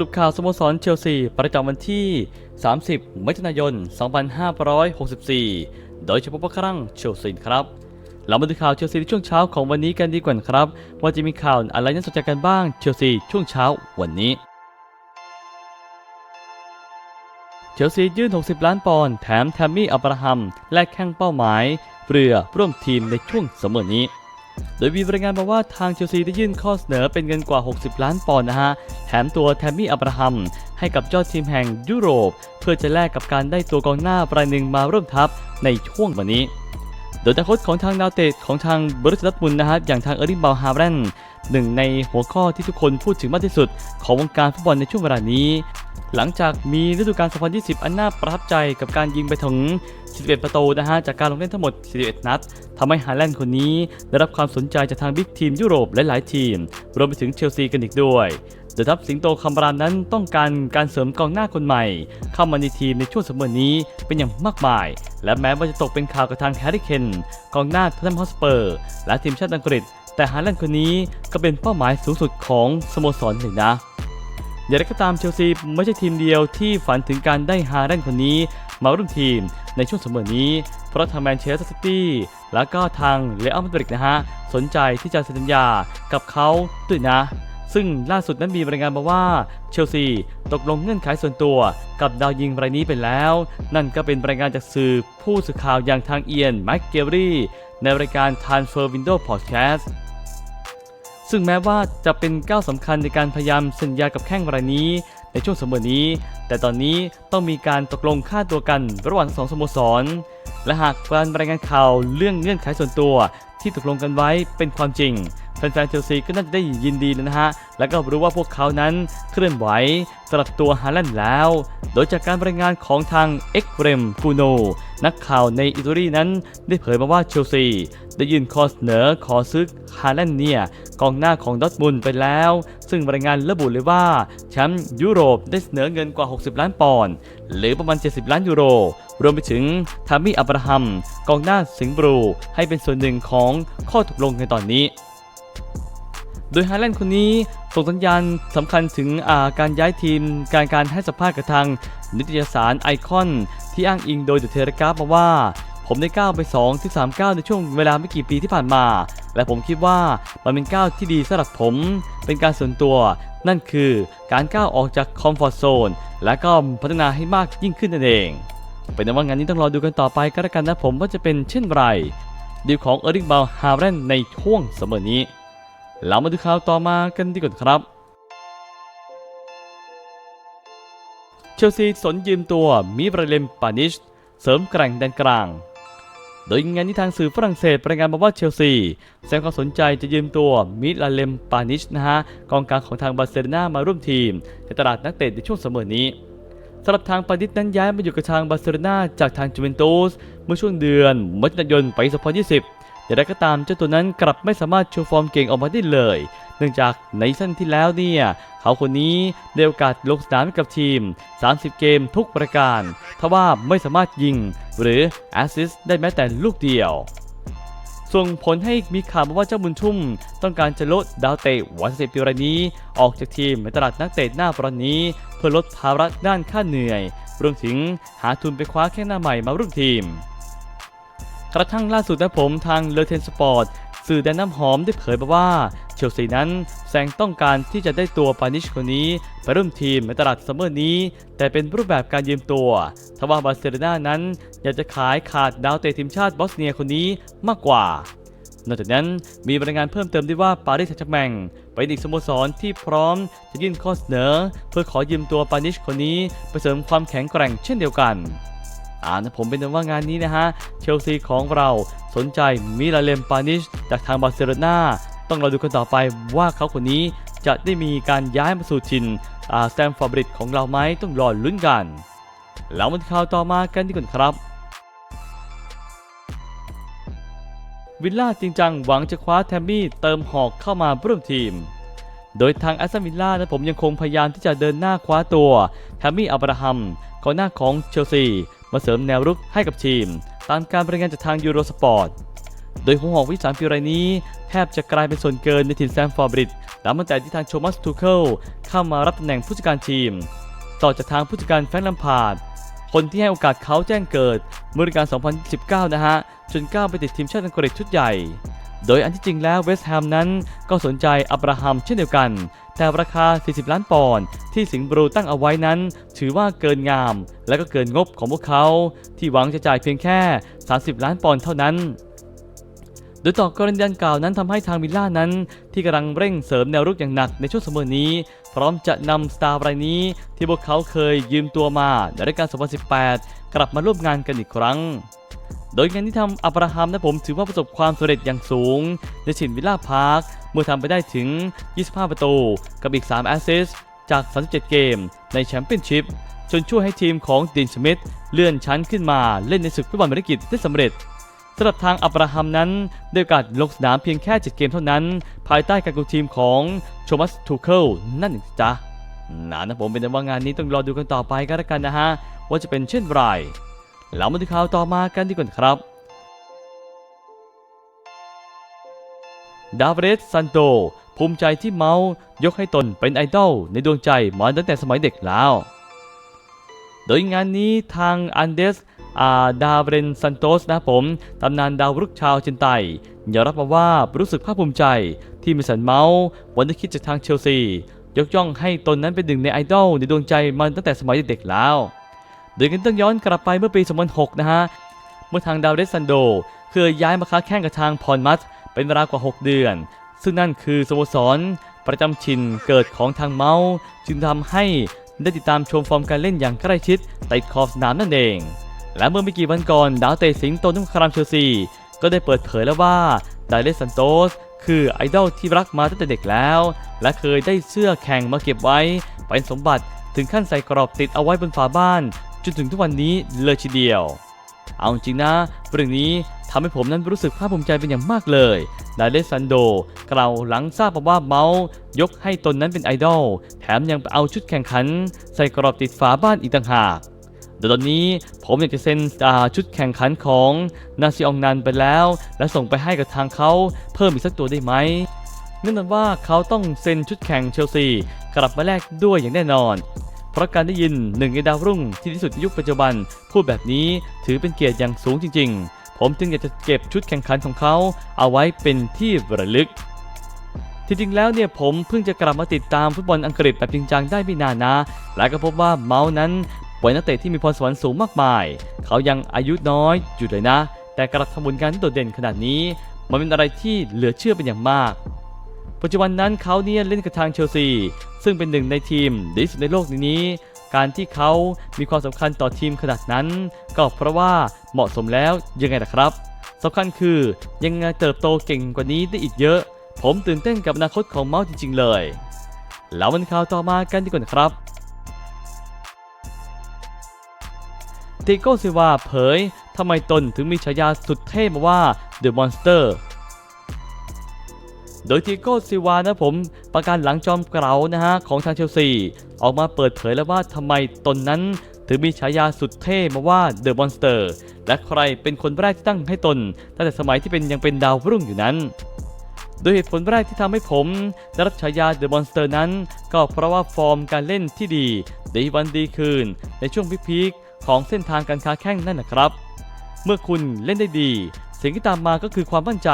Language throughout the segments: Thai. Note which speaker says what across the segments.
Speaker 1: รุปข่าวสโมสรเชลซี ประจำวันที่ 30 มิถุนายน 2564 โดยเฉพาะพวกครั้งเชลซีครับ เรามาดูข่าวเชลซีในช่วงเช้าของวันนี้กันดีกว่าครับ ว่าจะมีข่าวอะไรน่าสนใจกันบ้างเชลซีช่วงเช้าวันนี้ เชลซียื่น 60 ล้านปอนด์แถมแทมมี่อับราฮัม และแข้งเป้าหมาย เรือร่วมทีมในช่วงเสมอนี้ โดยมีรายงานมาว่าทางเชลซีได้ยื่นข้อเสนอเป็นเงินกว่า 60 ล้านปอนด์นะฮะ แถมตัวแทมมี่อับราฮัม ให้กับยอดทีมแห่งยุโรป เพื่อจะแลกกับการได้ตัวกองหน้ารายหนึ่งมาร่วมทัพในช่วงวันนี้ โดยอนาคตของทางดาวเตะของทางบริษัทมุนนะฮะอย่างทางเอริงบาฮาร์แรนหนึ่งในหัวข้อที่ทุกคนพูดถึงมากที่สุด ของวงการฟุตบอลในช่วงเวลานี้ หลังจากมีฤดูกาล 2020 อันน่าประทับใจกับการยิงไปถึง 11 ประตูนะฮะ จากการลงเล่นทั้งหมด41นัดทำให้ฮาแลนด์คนนี้ได้รับความสนใจจากทางบิ๊กทีมยุโรปหลายๆทีม รวมไปถึงเชลซีกันอีกด้วยโดยทัพสิงโตคำรามนั้นต้องการการเสริมกองหน้าคนใหม่ เข้ามาในทีมในช่วงสมอนี้เป็นอย่างมากมาย และแม้ว่าจะตกเป็นข่าวกับทางแฮร์รี่เคนกองหน้าทัตแนมฮอสเปอร์ และทีมชาติอังกฤษ แต่ฮาแลนด์คนนี้ก็เป็นเป้าหมายสูงสุดของสโมสรหนึ่งนะ อย่างไรก็ตามเชลซีไม่ใช่ทีมเดียวที่ฝันถึงการได้ฮาแลนด์คนนี้มาร่วมทีมในช่วงสมอนี้ เพราะทางแมนเชสเตอร์ซิตี้แล้วก็ทางเลอัลมาดริดนะฮะ สนใจที่จะเซ็นสัญญากับเขาด้วยนะ ซึ่งล่าสุดนั้นมีรายงานมาว่าเชลซีตกลงเงื่อนไขส่วนตัวกับดาวยิงรายนี้ไปแล้ว นั่นก็เป็นรายงานจากสื่อผู้สื่อข่าวอย่างทางเอียนแม็กเกลรี่ในรายการ Transfer Window Podcast ซึ่งแม้ว่าจะเป็นก้าวสำคัญในการพยายามสัญญากับแข้งรายนี้ในช่วงเสมอนี้ แต่ตอนนี้ต้องมีการตกลงค่าตัวกันระหว่างทั้งสองสโมสร และหากการรายงานข่าวเรื่องเงื่อนไขส่วนตัวที่ตกลงกันไว้เป็นความจริง แฟนๆเชลซีก็น่าจะได้ยินดีนะฮะ แล้วก็รู้ว่าพวกเขานั้นเคลื่อนไหวสำหรับตัวฮาแลนด์แล้ว โดยจากการรายงานของทางเอ็กเรมกูโน นักข่าวในอิตาลีนั้น ได้เผยมาว่าเชลซี ได้ยื่นข้อเสนอขอซื้อฮาแลนด์เนี่ยกองหน้าของดอทมุนไปแล้ว ซึ่งรายงานระบุเลยว่าแชมป์ยุโรปได้เสนอเงินกว่า 60 ล้านปอนด์หรือประมาณ 70 ล้านยูโร รวมไปถึงทามี่อับราฮัม กองหน้าสิงบรู ให้เป็นส่วนหนึ่งของข้อตกลงในตอนนี้ โดยฮาแลนด์คนนี้ส่งสัญญาณสำคัญถึงาการย้ายทีม การการให้สัมภาษณ์กับทางนิตยสารไอคอนที่อ้างอิงโดยเดอะเทเลกราฟมาว่า ผมได้ก้าวไป 2 ที่3ก้าวในช่วงเวลาไม่กี่ปีที่ผ่านมา และผมคิดว่ามันเป็นก้าวที่ดีสำหรับผม เป็นการส่วนตัว นั่นคือการก้าวออกจากคอมฟอร์ทโซนและก็พัฒนาให้มากยิ่งขึ้นนั่นเองเป็นนว่างานนี้ต้องรอดูกันต่อไปก็แล้วกันนะผมว่าจะเป็นเช่นไรดีลของเออริงบาลฮาร์เรนในช่วงเสมอนี้ เรามาดูข่าวต่อมากันดีกว่าครับ เชลซีสนยืมตัวมิบราเลมปานิช เสริมแกร่งแดนกลาง โดยงานนี้ทางสื่อฝรั่งเศสรายงานมาว่าเชลซีแสดงความสนใจจะยืมตัวมิลาเลมปานิชนะฮะกองกลางของทางบาร์เซโลนามาร่วมทีมในตลาดนักเตะในช่วงเสมอนี้สำหรับทางปานิชนั้นย้ายมาอยู่กับทางบาร์เซโลนาจากทางจูเวนตุสเมื่อช่วงเดือนมิถุนายนปี2020 อย่างไรก็ตามเจ้าตัวนั้นกลับไม่สามารถโชว์ฟอร์มเก่งออกมาได้เลย เนื่องจากในซีซั่นที่แล้วเนี่ยเขาคนนี้ได้โอกาสลงสนามกับทีม 30 เกมทุกประการทว่าไม่สามารถยิง หรือแอสซิสได้แม้แต่ลูกเดียว ส่งผลให้มีข่าวมาว่าเจ้าบุญชุ่ม ต้องการจะลดดาวเตะวัยสิบปีรายนี้ ออกจากทีมในตลาดนักเตะหน้าปรนนี้ เพื่อลดภาระด้านค่าเหนื่อยรวมถึงหาทุนไปคว้าแข้งหน้าใหม่มาร่วมทีม กระทั่งล่าสุดนะผมทางเลเทนสปอร์ตสื่อแดนน้ำหอมได้เผยมาว่าเชลซีนั้นแซงต้องการที่จะได้ตัวปานิชคนนี้ไปร่วมทีมในตลาดซัมเมอร์นี้ แต่เป็นรูปแบบการยืมตัว ทว่าบาร์เซโลนานั้นอยากจะขายขาดดาวเตะทีมชาติบอสเนียคนนี้มากกว่า นอกจากนั้นมีรายงานเพิ่มเติมด้วยว่าปารีสแซงต์แชร์แมงเป็นอีกสโมสรที่พร้อมจะยื่นข้อเสนอ เพื่อขอยืมตัวปานิชคนนี้ไปเสริมความแข็งแกร่งเช่นเดียวกัน อ่านะผมเป็นว่างานนี้นะฮะเชลซีของเราสนใจมิลาเลมปานิชจากทางบาร์เซโลนาต้องรอดูกันต่อไปว่าเขาคนนี้จะได้มีการย้ายมาสู่ทินแซมฟอร์บริดของเราไหมต้องรอลุ้นกัน แล้วมาที่ข่าวต่อมากันดีกว่าครับ วิลล่าจริงจังหวังจะคว้าแทมมี่เติมหอกเข้ามาร่วมทีม โดยทางแอสตันวิลล่านะผมยังคงพยายามที่จะเดินหน้าคว้าตัวแทมมี่อับราฮัมกองหน้าของเชลซี มาเสริมแนวรุกให้กับทีม ตามการรายงานจากทางยูโรสปอร์ต โดยหัวหอกวิสานปีรายนี้ แทบจะกลายเป็นส่วนเกินในทีมแซมฟอร์บริดหลังตั้งแต่ที่ทางโชมัสทูเคิลเข้ามารับตำแหน่งผู้จัดการทีม ต่อจากทางผู้จัดการแฟรงค์ลัมพาร์ดคนที่ให้โอกาสเขาแจ้งเกิดเมื่อการ 2019 นะฮะ จนก้าวไปติดทีมชาติอังกฤษชุดใหญ่ โดยอันที่จริงแล้วเวสต์แฮมนั้นก็สนใจอับราฮัมเช่นเดียวกัน แต่ราคา 40 ล้านปอนด์ที่สิงห์บรูตั้งเอาไว้นั้น ถือว่าเกินงาม และก็เกินงบของพวกเขา ที่หวังจะจ่ายเพียงแค่ 30 ล้านปอนด์เท่านั้นโดยต่อกรณีดังกล่าวนั้นทำให้ทางวิลล่านั้น ที่กำลังเร่งเสริมแนวรุกอย่างหนักในช่วงเสมอนี้ พร้อมจะนำสตาร์รายนี้ ที่พวกเขาเคยยืมตัวมาในรายการ 2018 กลับมาร่วมงานกันอีกครั้ง โดยงานที่ทำอับราฮัมนะผมถือว่าประสบความสำเร็จอย่างสูง ในชินวิลล่าพาร์คเมื่อทำไปได้ถึง 25 ประตู กับอีก 3 แอสซิสจาก 37 เกม ในแชมเปี้ยนชิพจนช่วยให้ทีมของดินสมิธเลื่อนชั้นขึ้นมาเล่นในศึกฟุตบอลอเมริกันได้สำเร็จสำหรับทางอับราฮัมนั้นได้โอกาสลงสนามเพียงแค่ 7 เกมเท่านั้น ภายใต้การกุมทีมของโชมัสทูเคิลนั่นเองจ้ะนะนะผมเป็นแต่ว่างานนี้ต้องรอดูกันต่อไปก็แล้วกันนะฮะ ว่าจะเป็นเช่นไร แล้วมาดูข่าวต่อมากันดีกว่าครับดาวิดซันโต ภูมิใจที่เมาส์ยกให้ตนเป็นไอดอลในดวงใจมาตั้งแต่สมัยเด็กแล้ว โดยงานนี้ทางอันเดสอาดาเรนซันโตสนะผม ตำนานดาวรุกชาวเจนไตยอมรับมาว่ารู้สึกภาคภูมิใจที่มิสันเมาส์วันที่คิดจากทางเชลซี ยกย่องให้ตนนั้นเป็นหนึ่งในไอดอลในดวงใจมันตั้งแต่สมัยเด็กๆแล้ว โดยกันต้องย้อนกลับไปเมื่อปี 2006 นะฮะ เมื่อทางดาวเรสซันโดเคยย้ายมาค้าแข่งกับทางพรมัสเป็นเวลากว่า 6 เดือน ซึ่งนั่นคือสโมสร ประจำชินเกิดของทางเมาส์จึงทำให้ได้ติดตามชมฟอร์มการเล่นอย่างใกล้ชิดติดขอบสนามนั่นเอง และเมื่อไม่กี่วันก่อนดาวเตะสิงโตนุ่มครามเชลซีก็ได้เปิดเผยแล้วว่าดาเลสซันโตสคือไอดอลที่รักมาตั้งแต่เด็กแล้ว และเคยได้เสื้อแข่งมาเก็บไว้ เป็นสมบัติถึงขั้นใส่กรอบติดเอาไว้บนฝาบ้าน จนถึงทุกวันนี้เลยทีเดียว เอาจริงนะเรื่องนี้ทำให้ผมนั้นรู้สึกภาคภูมิใจเป็นอย่างมากเลยดาเลซันโด กล่าวหลังทราบมาว่าเมาส์ยกให้ตนนั้นเป็นไอดอล แถมยังไปเอาชุดแข่งขัน ใส่กรอบติดฝาบ้านอีกต่างหากโดยตอนนี้ผมอยากจะเซ็นชุดแข่งขันของนาซิองนันไปแล้ว และส่งไปให้กับทางเขาเพิ่มอีกสักตัวได้ไหมแน่นอนว่าเขาต้องเซ็นชุดแข่งเชลซี กลับมาแลกด้วยอย่างแน่นอน เพราะการได้ยินหนึ่งในดาวรุ่งที่ที่สุดในยุคปัจจุบัน พูดแบบนี้ถือเป็นเกียรติอย่างสูงจริง ๆ ผมจึงอยากจะเก็บชุดแข่งขันของเขาเอาไว้เป็นที่ระลึกที่จริงแล้วเนี่ยผมเพิ่งจะกลับมาติดตามฟุตบอลอังกฤษแบบจริงจังได้ไม่นานนะ และก็พบว่าเมาส์นั้นเป็นนักเตะที่มีพรสวรรค์สูงมากมาย เขายังอายุน้อยอยู่เลยนะ แต่กระทำผลงานที่โดดเด่นขนาดนี้ มันเป็นอะไรที่เหลือเชื่อเป็นอย่างมาก ปัจจุบันนั้นเขาเนี่ยเล่นกับทางเชลซี ซึ่งเป็นหนึ่งในทีมดีที่สุดในโลกนี้ การที่เขามีความสำคัญต่อทีมขนาดนั้น ก็เพราะว่าเหมาะสมแล้วยังไงล่ะครับสำคัญคือยังไงเติบโตเก่งกว่านี้ได้อีกเยอะ ผมตื่นเต้นกับอนาคตของเมาส์จริง ๆ เลย แล้ววันข่าวต่อมากันดีกว่านะครับติโก้ซิวาเผยทำไมตนถึงมีฉายาสุดเท่มาว่า The Monster โดยทิโก้ซิวานะผมประการหลังจอมเกรานะฮะของทางเชลซี ออกมาเปิดเผยแล้วว่าทำไมตนนั้น ถึงมีฉายาสุดเท่มาว่า The Monster และใครเป็นคนแรกที่ตั้งให้ตน ตั้งแต่สมัยที่เป็นยังเป็นดาวรุ่งอยู่นั้นโดยเหตุผลแรกที่ทำให้ผมได้รับฉายา The Monster นั้น ก็เพราะว่าฟอร์มการเล่นที่ดีดีวันดีคืน ในช่วงพีคของเส้นทางการค้าแข่งนั่นนะครับ เมื่อคุณเล่นได้ดี สิ่งที่ตามมาก็คือความมั่นใจ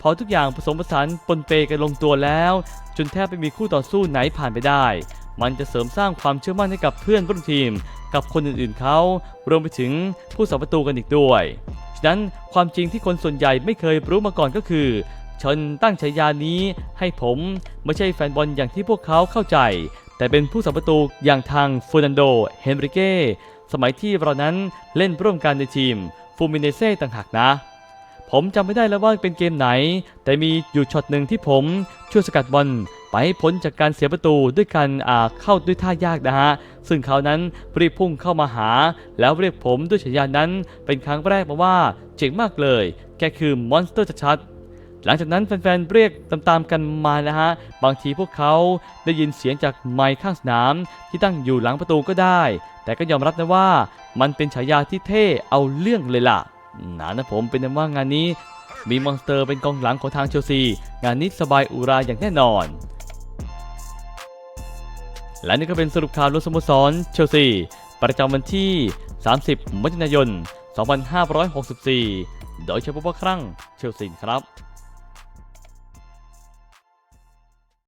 Speaker 1: พอทุกอย่างผสมผสานปนเปกันลงตัวแล้ว จนแทบไม่มีคู่ต่อสู้ไหนผ่านไปได้ มันจะเสริมสร้างความเชื่อมั่นให้กับเพื่อนร่วมทีม กับคนอื่นๆเขารวมไปถึงผู้สัประตูกันอีกด้วยฉะนั้นความจริงที่คนส่วนใหญ่ไม่เคยรู้มาก่อนก็คือชนตั้งฉายานี้ให้ผมไม่ใช่แฟนบอลอย่างที่พวกเขาเข้าใจ แต่เป็นผู้สัประตูอย่างทางฟูนันโด เฮนริเก้สมัยที่เรานั้นเล่นร่วมกันในทีม ฟูมิเนเซ่ต่างหากนะ ผมจำไม่ได้แล้วว่าเป็นเกมไหน แต่มีอยู่ช็อตหนึ่งที่ผมช่วยสกัดบอลไปให้พ้นจากการเสียประตูด้วยการเข้าด้วยท่ายากนะฮะ ซึ่งเขานั้นรีบพุ่งเข้ามาหา แล้วเรียกผมด้วยฉายานั้นเป็นครั้งแรกมาว่าเจ๋งมากเลย แกคือมอนสเตอร์ชัดๆหลังจากนั้นแฟนๆเรียกตามๆกันมานะฮะ บางทีพวกเขาได้ยินเสียงจากไมค์ข้างสนามที่ตั้งอยู่หลังประตูก็ได้ แต่ก็ยอมรับนะว่ามันเป็นฉายาที่เท่เอาเรื่องเลยล่ะ นานะผมเป็นว่างานนี้ มีมอนสเตอร์เป็นกองหลังของทางเชลซี งานนี้สบายอุราอย่างแน่นอน และนี่ก็เป็นสรุปข่าวรวมสโมสรเชลซี ประจำวันที่ 30มิถุนายน 2564 โดยเฉพาะครั้งเชลซีครับ